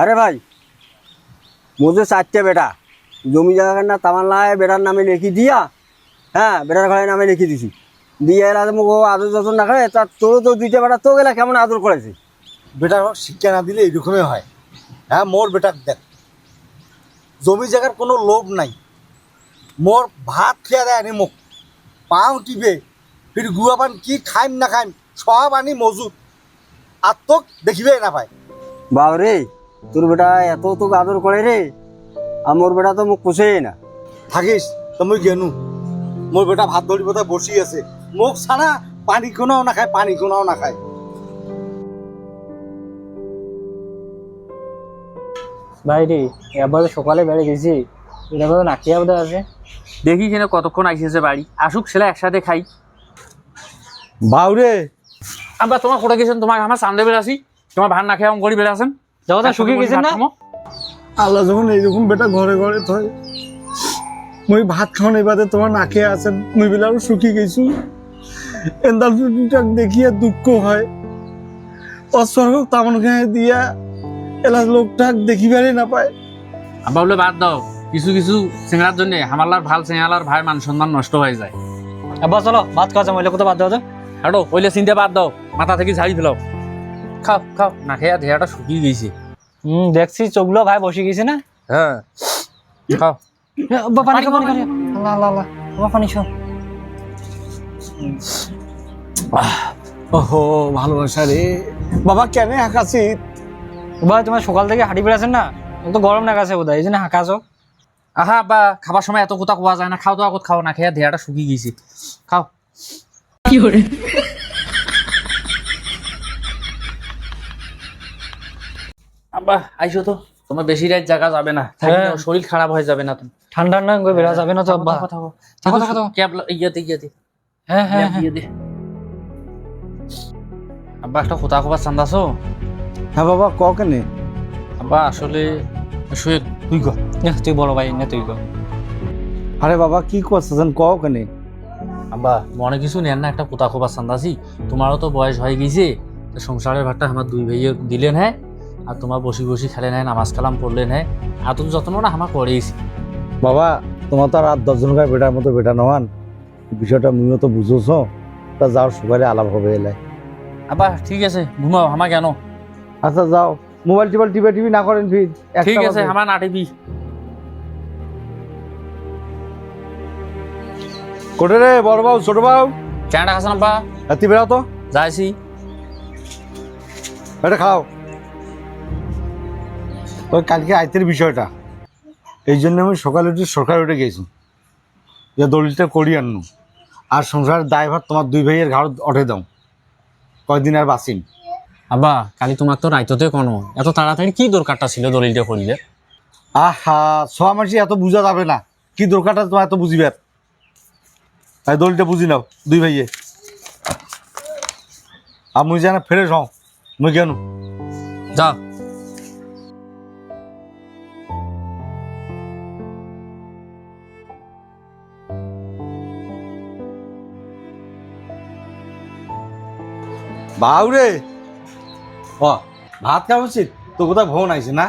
আরে ভাই মোদের চারটে বেটা। জমি জায়গা না তামান্নায় বেটার নামে লিখি দিয়া হ্যাঁ বেটার ঘরের নামে লিখি দিছি। দিয়ে তো মোক আদর যতন না করে তা তোরও তো দুইটা বেটা তো গেলা কেমন আদর করেছে? বেটা শিক্ষা না দিলে এইরকমই হয়। হ্যাঁ মোর বেটা দেখ জমি জায়গার কোনো লোভ নাই। মোর ভাত খেয়ে দেয় আনি মোক পাও টিপে ফির গুয়া পান কি খাইম না খাইম সব আনি মজুদ আর তোক দেখিবে না পায় বাবা রে তোর বেটা এত তোকে আদর করে রে আর মোর বেটা তো মোক পুষেই না। থাকিস তো মুই গেনু। মোর বেটা ভাত ধরি বোধহয় বসি আছে। মোক ছাড়া পানি কোনাও না খায় পানি কোনাও না খায় ভাই রে এবার সকালে বেড়ে গেছি এটা তো নাকিয়া বোধ আছে। দেখি কিনে কতক্ষণ আইসেছে বাড়ি আসুক ছেলে একসাথে খাই। বাউরে আবার তোমার কোথায় গেছেন তোমার আমার সামনে বেড়ে আসি তোমার ভাত না খেয়ে অঙ্গড়ি বেড়ে গেছেন না? আল্লাহ যখন এইরকম বেটা ঘরে ঘরে থয় মুই ভাত খাওয়ান এবারে তোমার নাকে আছেন মুই শুকি গেছু। এন্দাল দেখিয়ে দুঃখ হয়। অস্বর্গ তামন গায়ে দিয়া এলা লোকটাক দেখিবারই না পায়। আবার বলে বাদ দাও কিছু কিছু সিঙ্গার জন্য হামালার ভালো সিঙ্গালার ভাই মান সম্মান নষ্ট হয়ে যায়। এবার চলো ভাত খাওয়া যাব কোথাও বাদ দেওয়া হাঁটো ওইলে চিন্তা বাদ দাও মাথা থেকে ঝাড়ি ফেলাও। খাও খাও। না খেয়ে ধেয়াটা শুকিয়ে গেছে। হুম দেখছি চোখগুলো ভাই বসে গেছে না? হ্যাঁ। খাও। আব্বা, পানি খাও পানি আল্লাহ আল্লাহ আল্লাহ। পানি খাও। ওহো ভালোবাসা রে। বাবা কেন হাঁকাছি? ভাই তোমার সকাল থেকে হাঁটি বেড়াছেন না? তো গরম না গেছে বোধ হয় এই জন্য হাঁকাছো? আহা বা খাবার সময় এত কথা কোয়া যায় না। খাও তো আগত খাও না খেয়ে ধেয়াটা শুকিয়ে গেছে। খাও। আব্বা আইসো তো। তোমার বেশি রাত জায়গা যাবে না। হ্যাঁ। শরীর খারাপ হয়ে যাবে না তুমি ঠান্ডা বেড়া যাবে না তো আব্বা। থাকো, থাকো, থাকো। ক্যাব ইয়াতে ইয়াতে। হ্যাঁ হ্যাঁ হ্যাঁ। দে আব্বা একটা কথা কবার চান্দাছো হ্যাঁ বাবা ক কেনে? আব্বা আসলে শুয়ে তুই গো তুই বড় ভাই না তুই গো আরে বাবা কি করছেন ক কেনে? আব্বা মনে কিছু নেন না একটা কোথা খোবার চান্দাছি তোমারও তো বয়স হয়ে গেছে। সংসারের ভাতটা আমার দুই ভাইয়ে দিলেন হ্যাঁ? আর তোমার বসি বসি খেলে নেয় নামাজ কালাম পড়লেন হ্যাঁ এত যত্ন না আমার করেইছি বাবা তোমার তো আর আট দশজন গায়ে বেটার মতো বেটা নহান বিষয়টা মুইও তো বুঝোছ। তা যাও সকালে আলাপ হবে এলাই আব্বা ঠিক আছে ঘুমাও আমার কেন? আচ্ছা যাও। মোবাইল টিবাইল টিপে টিভি না করেন একটা ঠিক আছে। আমার নাটিবি কোটে রে বড় বাবু ছোট বাবু। চাটা খাসান আব্বা। রাত্রি বেড়াও তো। যাইছি। এটা খাও। ওই কালকে আয়তের বিষয়টা। এই জন্য আমি সকালে উঠে সরকার উঠে গেছি। যে দলিলটা করি আনু। আর সংসারের দায়ভার তোমার দুই ভাইয়ের ঘাড় অটে দাও। কয়দিন আর বাঁচিম। আব্বা কালি তোমার তো রাইততে কোনো। এত তাড়াতাড়ি কি দরকারটা ছিল দলিলটা করিলে? আহা ছোয়া মাসি এত বুঝা যাবে না। কি দরকারটা তোমার এত বুঝিবে তাই দলিলটা বুঝি নাও দুই ভাইয়ে। আর মুই জানা ফেরে হও। মুই কেন যাও বাউরে ও ভাত খাওয়া উচিত তো কোথাও ভোগ আইছে না?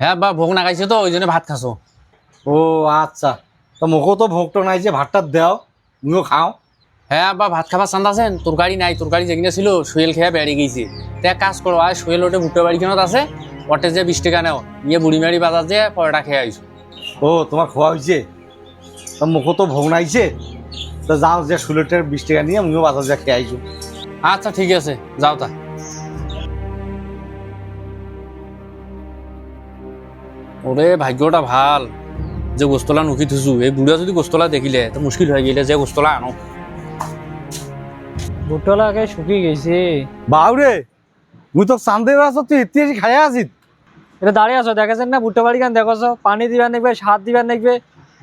হ্যাঁ বা ভোগ নাগাইছে তো ওই জন্য ভাত খাসো। ও আচ্ছা। তো মোকো তো ভোগটো নাই যে ভাতটা দেও মুইও খাও। হ্যাঁ বা ভাত খাবার চান্দ আছেন? তোর গাড়ি নাই তোর গাড়ি যেখানে ছিল সুয়েল খেয়ে বেড়ে গেছি। তো কাজ করো আর সুয়েল ওটে ভুট্টো বাড়ি কেনত আছে ওটে যে বিশ টাকা নেও নিয়ে বুড়িমারি বাজার যে পরোটা খেয়ে আইছো ও তোমার খোয়া হয়েছে তো মোকো তো ভোগ নাইছে? তো যাও যে ষোলোটার বিশ টাকা নিয়ে মুইও বাজার যা খেয়ে আইছো আচ্ছা ঠিক আছে। যাও তা। ওরে ভাগ্যটা ভালো। যে গোস্তলা নুকি থুসু এই বুড়া যদি গোস্তলা দেখিলে তো মুশকিল হয়ে গেলে যে গোস্তলা আনো। আগে শুকিয়ে গেছে। বাউরে মুই তো চান্দে আছো তুই ইতিহাসি খাইয়া আছিস এটা দাঁড়িয়ে আছো দেখেছেন না ভুট্টো বাড়ি গান দেখছ পানি দিবার দেখবে সার দিবার দেখবে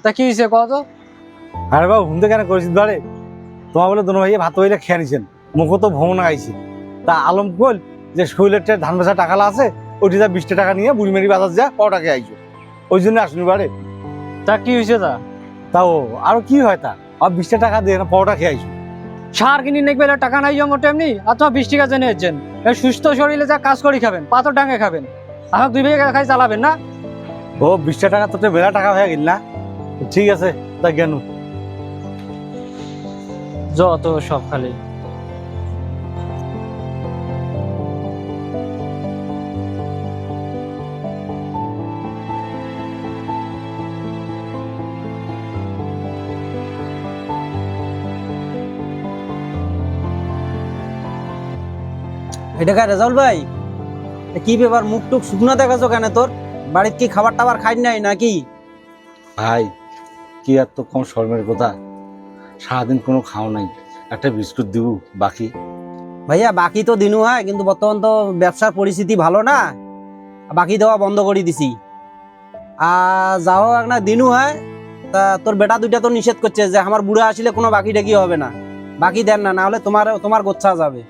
তা কি হয়েছে কত আরে বাবু হুমতে কেন করেছিস বারে তোমার বলে দোনো ভাইয়ে ভাত হইলে খেয়ে নিছেন মুখো তো ভ্রমণ আইছি। তা আলম কল যে শৈলের ধান বেচা টাকা আছে ওইটি যা বিশটা টাকা নিয়ে বুড়িমারি বাজার যা ক টাকা আইছো। ওই জন্য আসুনি বারে তা কি হয়েছে তা? তাও আর কি হয় তা? আর বিশটা টাকা দিয়ে না পরোটা খেয়ে আইছো। সার কিনি নেবে এলে টাকা নাই জমা তেমনি আর তোমার বৃষ্টি কাজে জেনে এই সুস্থ শরীরে যা কাজ করি খাবেন পাথর ডাঙে খাবেন। আমার দুই ভাইয়ে খাই চালাবেন না? ও বিশটা টাকা তো বেলা টাকা হয়ে গেল না। ঠিক আছে তা জ্ঞান যত সব খালি। এটা কা রেজাউল ভাই? কি ব্যাপার মুখ টুক শুকনো দেখাছো কেন তোর? বাড়িতে কি খাবার টাবার খাই নাই নাকি? ভাই কি আর তো কম শর্মের কথা। সারাদিন কোনো খাও নাই একটা বিস্কুট দিব বাকি? ভাইয়া বাকি তো দিনু হয় কিন্তু বর্তমান তো ব্যবসার পরিস্থিতি ভালো না। বাকি দেওয়া বন্ধ করে দিছি। আর যাও হোক না দিনু হয় তা তোর বেটা দুইটা তো নিষেধ করছে যে আমার বুড়া আসলে কোনো বাকি টাকি হবে না। বাকি দেন না না হলে তোমার তোমার গোচ্ছা যাবে।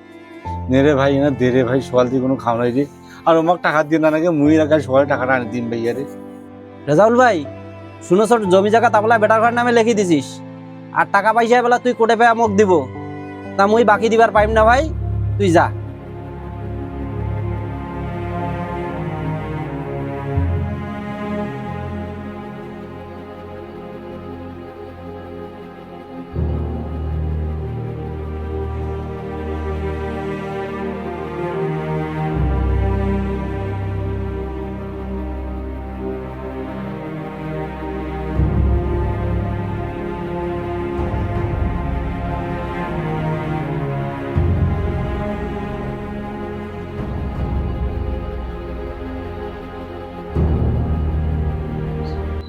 নে রে ভাই না দেরে ভাই, সকাল দিয়ে কোনো খাওয়াই রে আর ওমাক টাকা দিয়ে না নাকি, মুই রাখা সকালে টাকাটা আনি দিন ভাইয়া রে। রেজাউল ভাই শুনো সব জমি জায়গা তাবলা বেটার ঘর নামে লিখে দিছিস। আর টাকা পয়সা বেলা তুই কোটে পেয়ে মোক দিব। তা মুই বাকি দিবার পাইম না ভাই, তুই যা।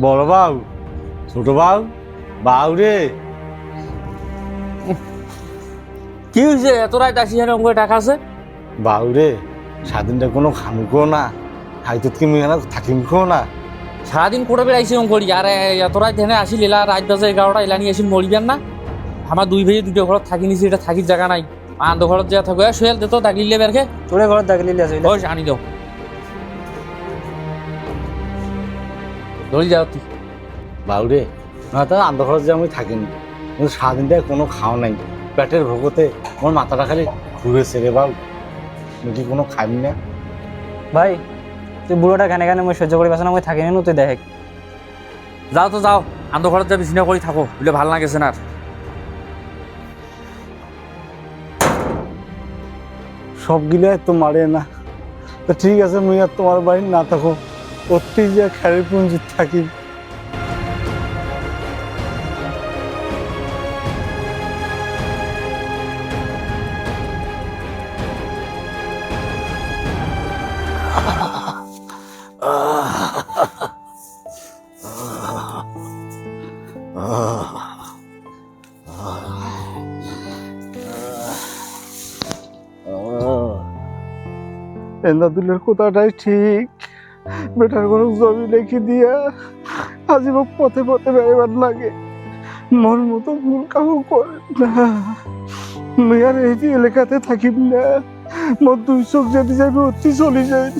বড় বাউ ছোট বাউ বাউ রে। কি হয়েছে এত রাত আসি হারে অঙ্ক টাকা আছে? বাউ রে স্বাধীনটা কোনো খামুকো না হয়তো কি মুই এখানে থাকিমকো না। সারাদিন করে বেড়াইছি অঙ্করি আর এত রাত হেনে আসি এলা রাত বাজে এগারোটা এলানি আসি মরিবেন না। আমার দুই ভাই দুটো ঘৰত থাকি নিছি এটা থাকির জায়গা নাই। আন্দ ঘৰত যা থাকো এ সোহেল দে তো দাগলিলে বেরকে তোরে ঘর দেখলি আছে ওই আনি দাও। ধরি যাও তুই। বাউ রে না তো আন্ধ্রখরচ যে আমি থাকিনি। কিন্তু সারাদিনটায় কোনো খাওয়া নাই। পেটের ভোগতে আমার মাথাটা খালি ঘুরেছে রে বাউ আমি কি কোনো খাইনি না? ভাই তুই বুড়োটা গানে গানে মই সহ্য করি পাছ না মই থাকিনি নো তুই দেখ। যাও তো যাও আন্দ ঘৰত যা বিচিনা কৰি থাকো বুলে ভালো লাগেছে না আর। সব গিলে তো মারে না। তো ঠিক আছে মুই আর তোমার বাড়ি না থাকো অতি যে খেয়ালি পুঞ্জি থাকি। এন্দাদুলের কথাটাই ঠিক? বেটার কোনো জমি রেখে দিয়া আজীবক পথে পথে বেড়াবার লাগে। মন মতো ভুল কাউ করে না। মুই আর এই এলাকাতে থাকিব না। মোর দুই চোখ যদি যাবে অতি চলে যায়।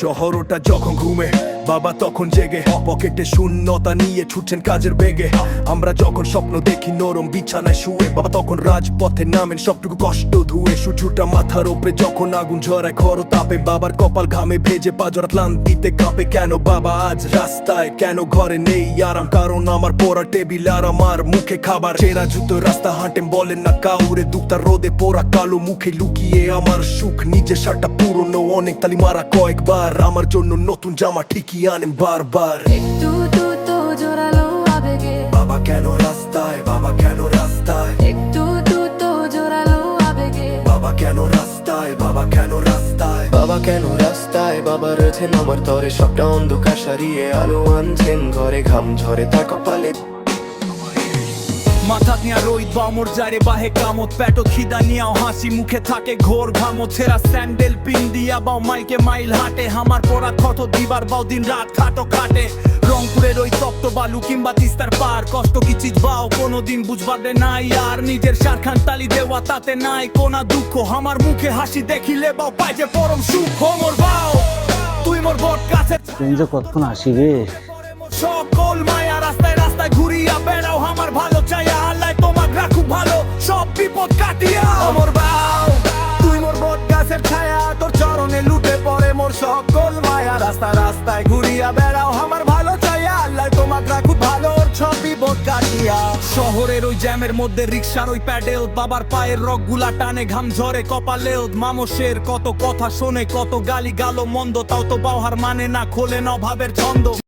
শহর ওটা যখন ঘুমে বাবা তখন জেগে, পকেটে শূন্যতা নিয়ে ছুটছেন কাজের বেগে। আমরা যখন স্বপ্ন দেখি নরম বিছানায় শুয়ে, বাবা তখন রাজপথে নামেন, সবটুকু কষ্ট ধুয়ে সূর্যটা মাথার ওপরে যখন আগুন ঝরায় খর তাপে বাবার কপাল ঘামে ভেজে পাজর ক্লান্তিতে কাঁপে, কেন বাবা, আজ রাস্তায় কেন ঘরে নেই আরাম? কারণ আমার পড়া টেবিল আর আমার মুখে খাবার। চেরা জুতো রাস্তা হাঁটেন বলেন না, কাউরে দুঃখটা রোদে পোড়া কালো মুখে লুকিয়ে আমার সুখ, নিজের শার্টটা পুরনো, অনেক তালি মারা কয়েকবার। আমার জন্য নতুন জামা ঠিকই আনেন বারবার। একটু দুটো জোরালো আবেগে। বাবা কেন রাস্তায়? বাবা কেন রাস্তায়? একটু দুটো জোরালো আবেগে। বাবা কেন রাস্তায়? বাবা কেন রাস্তায়? বাবা কেন রাস্তায়? বাবা রয়েছেন আমার তরে। সবটা অন্ধকার সারিয়ে আলো আনছেন ঘরে ঘাম ঝরে তা কপালে। মাথা নিয়া রোহিত বামর যারে বাহে কামত। পেটো খিদা নিয়াও হাসি মুখে থাকে ঘোর ঘামত। ছেঁড়া স্যান্ডেল পিন দিয়া বাও মাইকে মাইল হাটে। হামার পরা ক্ষত দিবার বাও দিন রাত খাটো কাটে রংপুরের ওই তপ্ত বালু কিংবা তিস্তার পার। কষ্ট কি চিজ বাও কোনোদিন বুঝবাদে নাই। আর নিজের সারখান তালি দেওয়া তাতে নাই। কোনা দুঃখ আমার মুখে হাসি দেখিলে বাও পাই যে পরম সুখ। মোর বাও তুই মোর বট গাছের ট্রেন যে কতক্ষণ আসি সকল মায়া রাস্তায় বিপদ কাটিয়া। আমার বাও তুই মোর বট গাছের ছায়া তোর চরণে লুটে পড়ে মোর সকল মায়া। রাস্তা রাস্তায় ঘুরিয়া বেড়াও আমার ভালো চাইয়া আল্লাহ তোমার ভালো কাটিয়া। শহরের ওই জ্যামের মধ্যে রিক্সার ওই প্যাডেল বাবার পায়ের রকগুলা টানে ঘাম ঝরে কপালেও মামসের কত কথা শোনে কত গালি গালো মন্দ তাও তো বাহার মানে না খোলে না ভাবের ছন্দ।